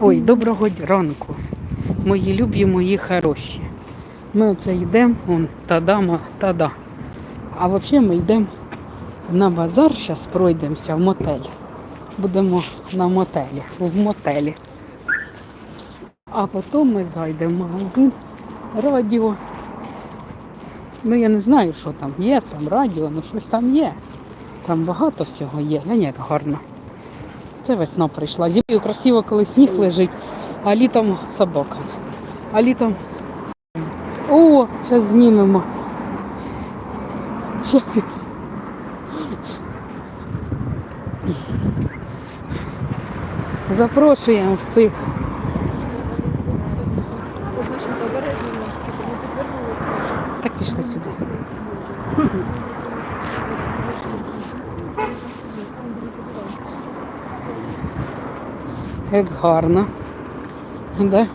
Ой, доброго ранку, мої любі, мої хороші. Ми оце йдемо, он та дама, та. А взагалі ми йдемо на базар, зараз пройдемося в мотель. Будемо на мотелі, в мотелі. А потім ми зайдемо в магазин радіо. Ну я не знаю, що там є, там радіо, ну щось там є. Там багато всього є. Глянь, як гарно. Це весна прийшла. Зимою красиво, коли сніг лежить, а літом собака. А літом. О, зараз знімемо. Щас. Запрошуємо всіх. Так пішли сюди. Як гарно. Да?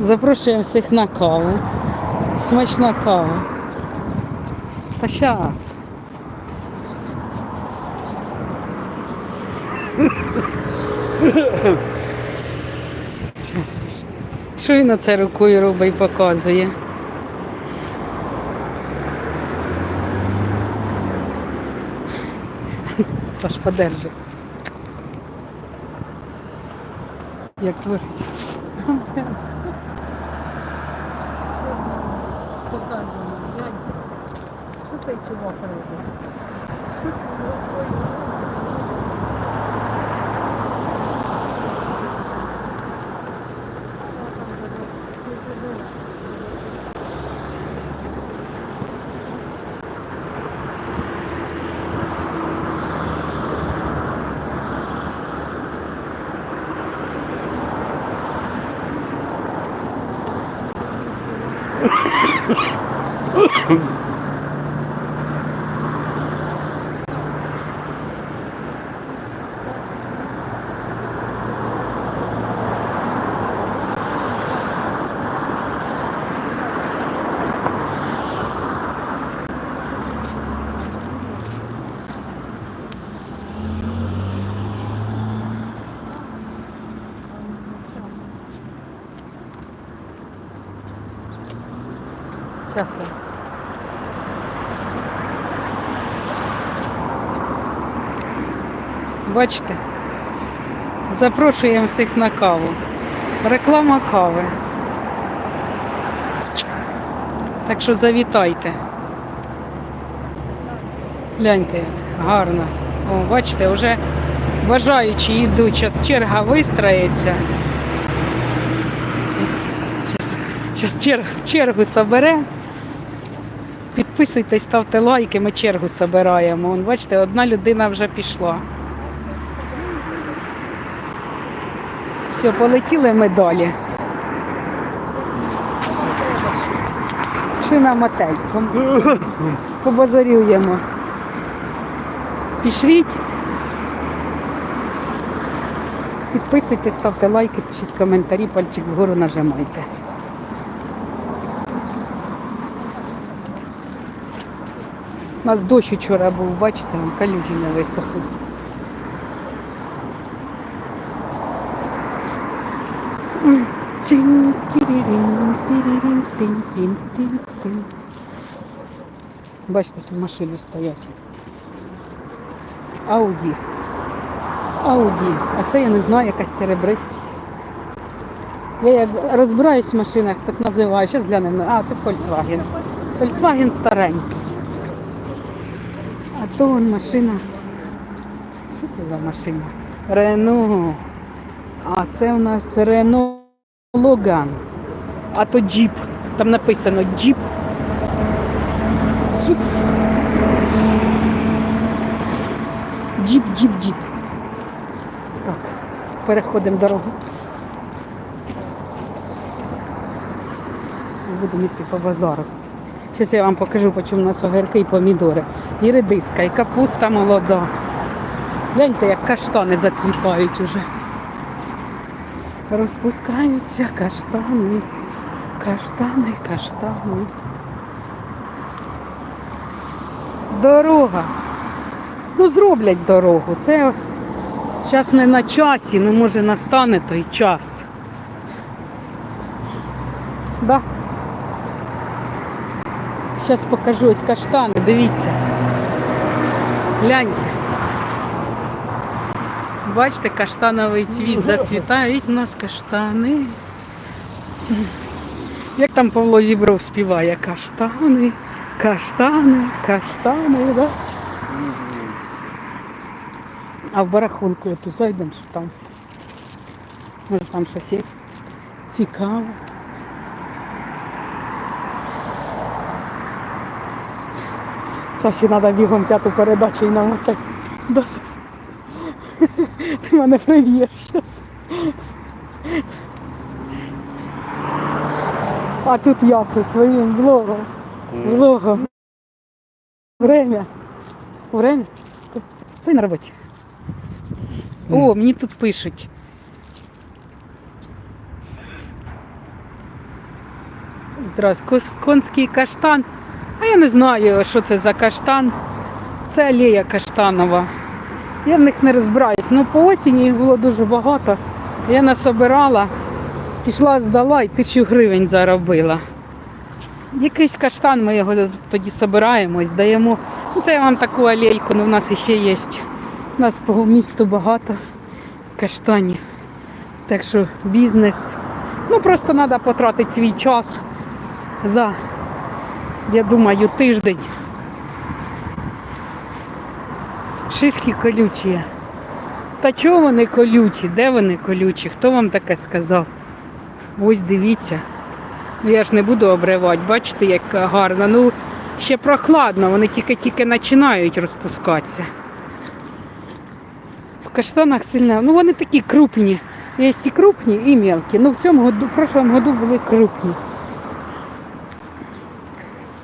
Запрошуємо всіх на каву. Смачна кава. Та щас. Що він на це рукою робить і показує? Саш, подержи. Як твориться. Покажемо. Що цей чувак робить? Сейчас. Бачите, запрошуємо всіх на каву. Реклама кави. Так що завітайте. Гляньте, як гарно. О, бачите, вже бажаючі йдуть, зараз черга вистроїться. Зараз чергу собере. Підписуйтесь, ставте лайки, ми чергу собираємо. Вон, бачите, одна людина вже пішла. Все, полетіли ми далі. Пішли на мотель. Побазарюємо. Пішліть. Підписуйтесь, ставте лайки, пишіть коментарі, пальчик вгору нажимайте. У нас дощ вчора був, бачите, калюжі не висохли. Бачите, тут машини стоять. Ауді. Ауді. А це я не знаю, якась серебриста. Я як розбираюсь в машинах, так називаю. Зараз глянемо. А, це Volkswagen. Volkswagen старенький. То вон машина. Що це за машина? Рено. А це у нас Рено Логан. А то джіп. Там написано джіп. Джіп. Джіп, джіп, джіп. Так, переходимо дорогу. Зараз будемо йти по базару. Зараз я вам покажу, по чому у нас огірки і помідори. І редиска, і капуста молода. Гляньте, як каштани зацвітають уже. Розпускаються каштани. Каштани, каштани. Дорога. Ну, зроблять дорогу. Це зараз не на часі, ну може настане той час. Да? Зараз покажу ось каштани, дивіться. Гляньте. Бачите, каштановий цвіт зацвітають у нас каштани. Як там Павло Зібров співає каштани, каштани, каштани, да? А в барахолку ту зайдемо, що там. Може там щось є цікаве. Саші треба бігом п'яту передачу і намотати. Саш? Ти мене приб'єш зараз. А тут я зі своїм блогом. Блогом. Время. Время? Ти- на роботі. О, мені тут пишуть. Здрасте, Кос- конський каштан. Я не знаю, що це за каштан. Це алея каштанова. Я в них не розбираюсь. Ну, по осені їх було дуже багато. Я насобирала, пішла, здала і тисячу гривень заробила. Якийсь каштан, ми його тоді собираємо здаємо. Ну, це я вам таку алейку, ну в нас ще є. У нас по місту багато каштанів. Так що бізнес. Ну просто треба потратити свій час за, я думаю, тиждень. Шишки колючі. Та чого вони колючі? Де вони колючі? Хто вам таке сказав? Ось дивіться. Ну я ж не буду обривати, бачите, як гарно. Ну, ще прохладно, вони тільки-тільки починають розпускатися. В каштанах сильно, ну вони такі крупні. Є і крупні, і мелкі. Ну в цьому году, в прошлому году були крупні.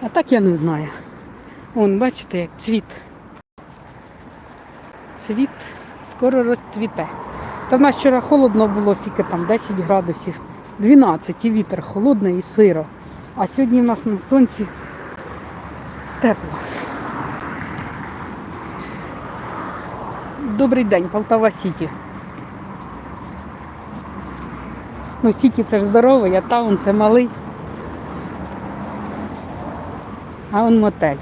А так я не знаю. Вон, бачите, як цвіт. Цвіт скоро розцвіте. Та в нас вчора холодно було, скільки там 10 градусів, 12 і вітер холодний і сиро. А сьогодні в нас на сонці тепло. Добрий день, Полтава Сіті. Ну, Сіті це ж здоровий, а таун це малий. А он мотель.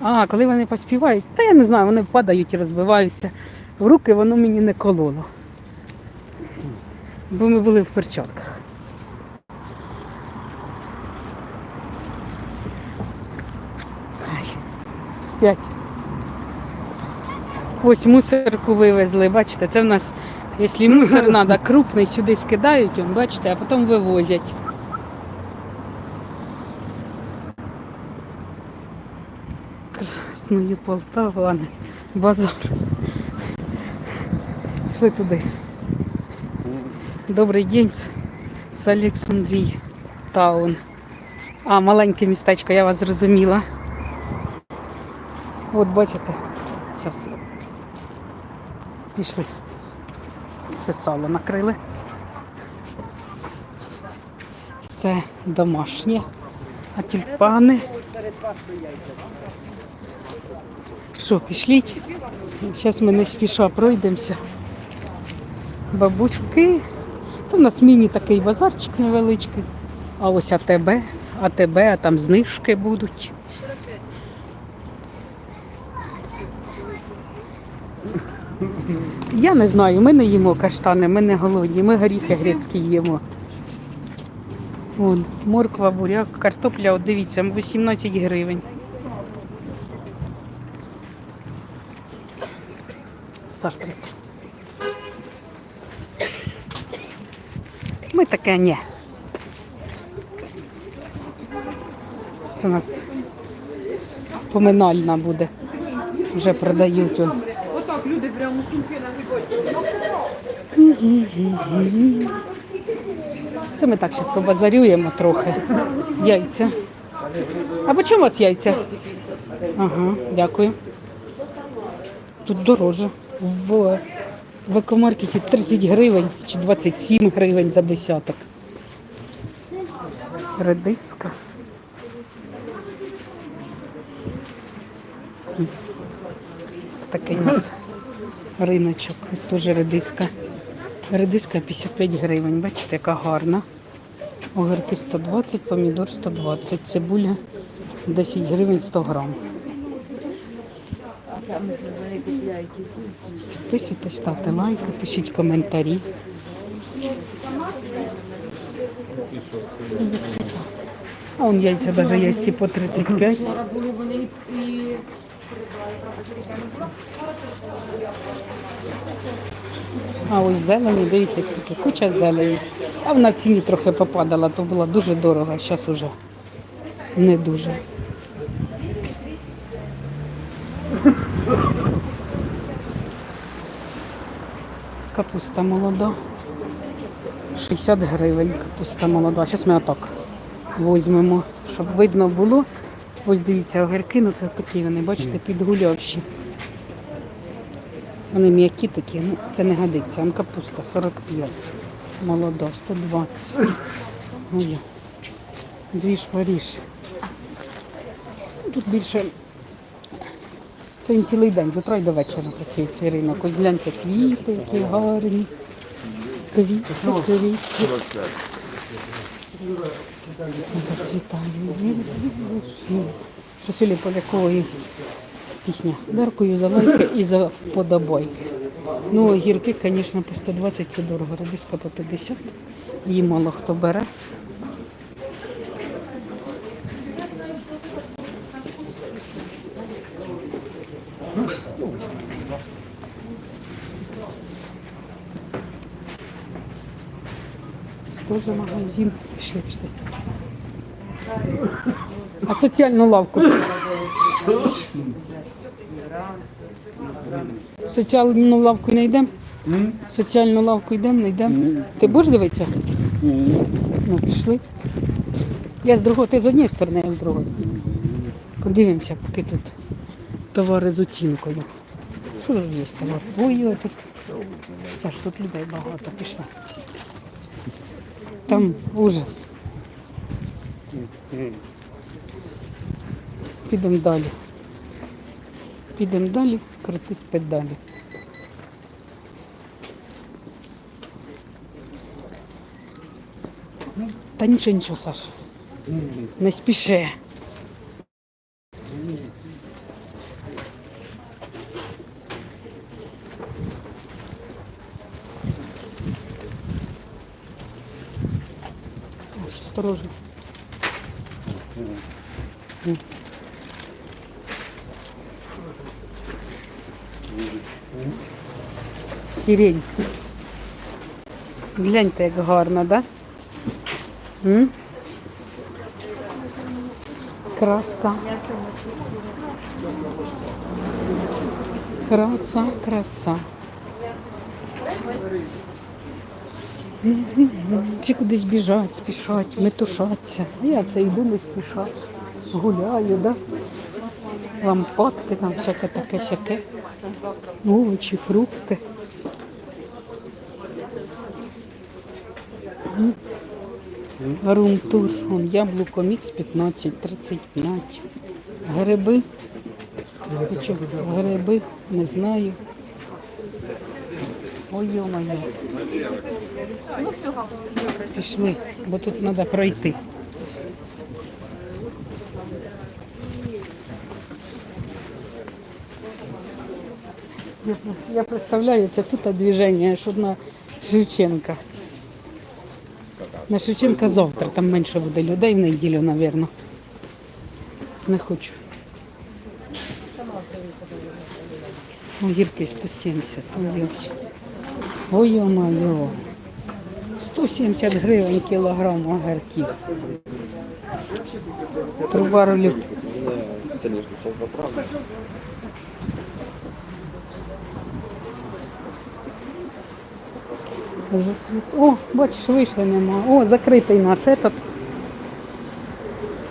А, коли вони поспівають, та я не знаю, вони падають і розбиваються. В руки воно мені не кололо. Бо ми були в перчатках. Ось мусорку вивезли, бачите, це в нас, якщо мусор треба крупний, сюди скидають, он, бачите, а потім вивозять. Красної Полтави, а не базар. Пішли туди. Добрий день з Олександрії Таун. А, маленьке містечко, я вас зрозуміла. От бачите, зараз пішли. Це сало накрили. Це домашнє. А тюльпани. Що, пішліть? Зараз ми не спіша пройдемося. Бабуськи. Це в нас міні такий базарчик невеличкий. А ось АТБ, АТБ, а там знижки будуть. Я не знаю, ми не їмо каштани, ми не голодні, ми горіхи грецькі їмо. Вон, морква, буряк, картопля, от дивіться, 18 гривень. Саш. Ми таке ні. Це у нас поминальна буде. Вже продають. Он. Це ми так зараз побазарюємо трохи. Яйця. А по чому у вас яйця? Ага, дякую. Тут дороже. В В екомаркеті 30 гривень чи 27 гривень за десяток. Редиска. Ось такий нас риночок. Ось теж редиска. Редиска 55 гривень. Бачите, яка гарна. Огірки 120, помідор 120, цибуля 10 гривень 100 грам. Підписуйтесь, ставте лайки, пишіть коментарі. А он яйця навіть є по 35. Вчора були вони і А ось зелені, дивіться, скільки куча зелені. А вона в ціні трохи попадала, то була дуже дорога, зараз уже не дуже. Капуста молода. 60 гривень капуста молода. Зараз ми отак візьмемо, щоб видно було. Ось дивіться, огірки, ну це такі вони, бачите, підгулявші. Вони м'які такі, ну це не годиться. Вон капуста 45, молода 120. Ой, дві шпаріж. Тут більше це він цілий день, з утра до вечора працює цей ринок. Ось гляньте, квіти, які гарні. Квіти, квіти. Зацвітаю. Що сьогодні полякової пісня. Дякую за лайки і за вподобайки. Ну, огірки, звісно, по 120 це дорого. Радиска по 50. Її мало хто бере. Тоже магазин. Пішли, пішли. А соціальну лавку. Соціальну лавку не йдемо? Соціальну лавку йдемо, не йдемо. Ти будеш дивитися? Ну, пішли. Я з другого, ти з однієї сторони, я з другої. Подивимося, поки тут товари з оцінкою. Що ж є товар? Ой, ой, тут. Саш, тут людей багато пішла. Там ужас. Підемо далі. Підемо далі, крутить педалі. Та нічого, нічого, Саша. Не спіши. Ось, Осторожно. Сирень. Гляньте, як гарно, да? М? Краса. Краса, краса. Чи кудись біжать, спішать, метушаться. Я це йду не спіша. Гуляю, да? Лампадки, там всяке таке сяке. Овочі, фрукти. Румтур, яблуко мікс 15, 35. Гриби. Хочу гриби, не знаю. Ой, йо-моє. Пішли, бо тут треба пройти. Я, представляю, це тут движення, що на Шевченка. На Шевченка завтра, там менше буде людей в неділю, мабуть. Не хочу. Огірки 170, ой, ой, ой, 170 гривень кілограм огірків. Труба ролю. О, бачиш, вийшли нема. О, закритий наш этот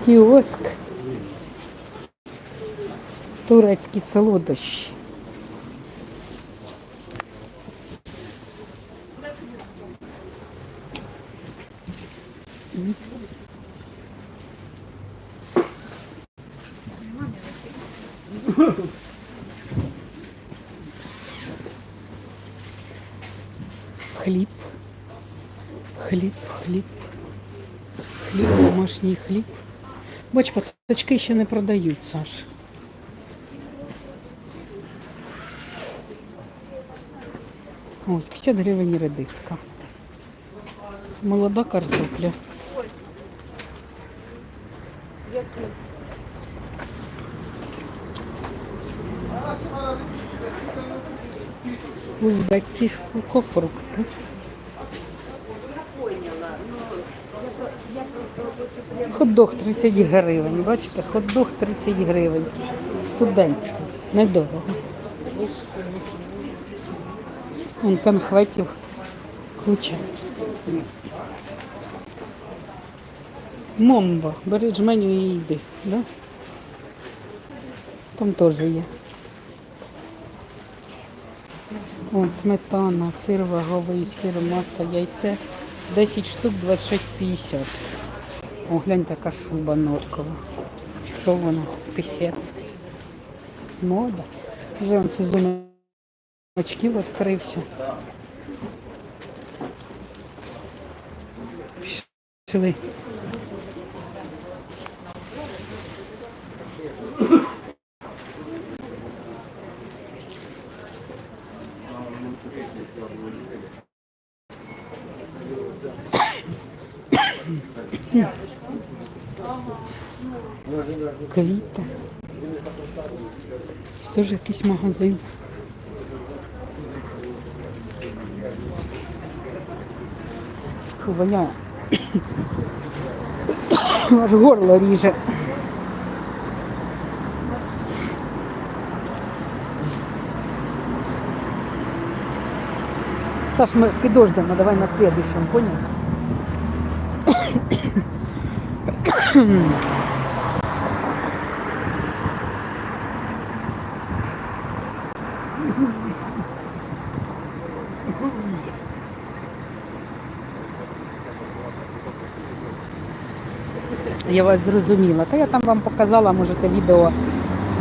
кіоск. Турецькі солодощі. Хліб. Хліб, хліб. Хліб, домашній хліб. Бач, пасочки ще не продають, Саш. Ось 50 гривень редиска. Молода картопля. Узбекці сухофрукти. Хот-дог 30 гривень. Бачите, хот-дог 30 гривень. Студентський. Недорого. Вон конхветів куча. Момба. Бери жменю і йди. Да? Там теж є. Вон сметана, сир ваговий, сир, маса, яйце. 10 штук 26,50. О, глянь, така шуба норкова. Що вона? Пісецька. Мода. Вже он сезон очків відкрився. Пішли. Квіти. Все ж якийсь магазин. Воняє. Аж горло ріже. Саш, ми підождемо, давай на следующем, понял? Я вас зрозуміла. Та я там вам показала, можете відео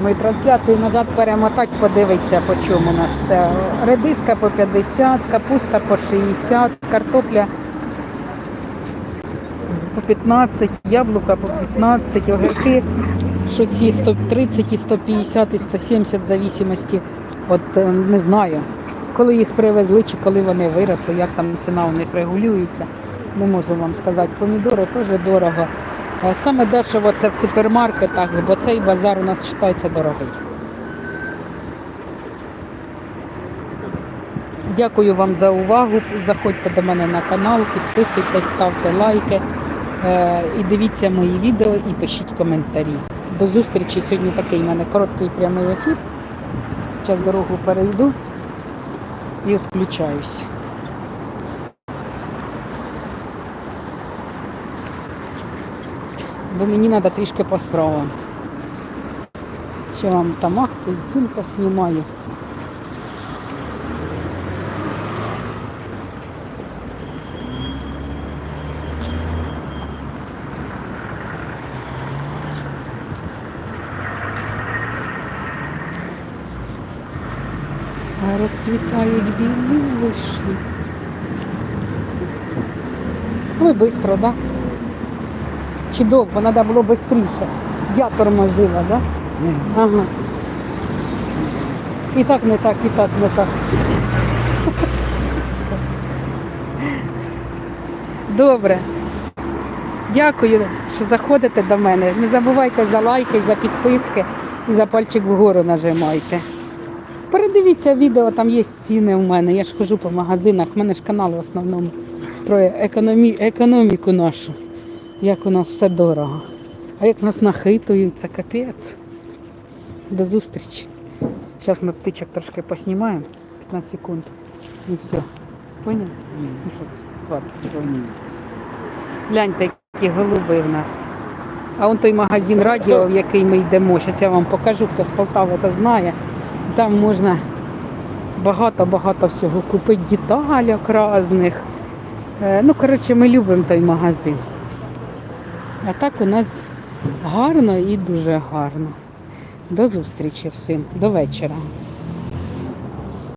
мої трансляції назад перемотати, подивитися, по чому у нас все. Редиска по 50, капуста по 60, картопля по 15, яблука по 15, огірки щось і 130, і 150, і 170 в зависимості. От е, не знаю, коли їх привезли чи коли вони виросли, як там ціна у них регулюється. Не можу вам сказати. Помідори теж дорого. Саме дешево це в супермаркетах, бо цей базар у нас вважається дорогий. Дякую вам за увагу. Заходьте до мене на канал, підписуйтесь, ставте лайки е, і дивіться мої відео і пишіть коментарі. До зустрічі. Сьогодні такий у мене короткий прямий ефір. Зараз дорогу перейду і відключаюсь. Бо мені треба трішки по справам. Ще вам там акції, цінка знімаю. Розцвітають білі вишні. Ви швидко, так? Да? Чи довго? Треба було швидше. Я тормозила, да? Ага. І так не так, і так не так. Добре. Дякую, що заходите до мене. Не забувайте за лайки, за підписки і за пальчик вгору нажимайте. Передивіться відео, там є ціни у мене. Я ж хожу по магазинах. У мене ж канал в основному про економі... економіку нашу. Як у нас все дорого. А як нас нахитують, це капець. До зустрічі. Зараз ми птичок трошки поснімаємо. 15 секунд. І все. Поняв? Ну що, 20 хвилин. Гляньте, які голуби в нас. А он той магазин радіо, в який ми йдемо. Зараз я вам покажу, хто з Полтави то знає. Там можна багато-багато всього купити деталек різних. Е, Ну, коротше, ми любимо той магазин. А так у нас гарно і дуже гарно. До зустрічі всім, до вечора.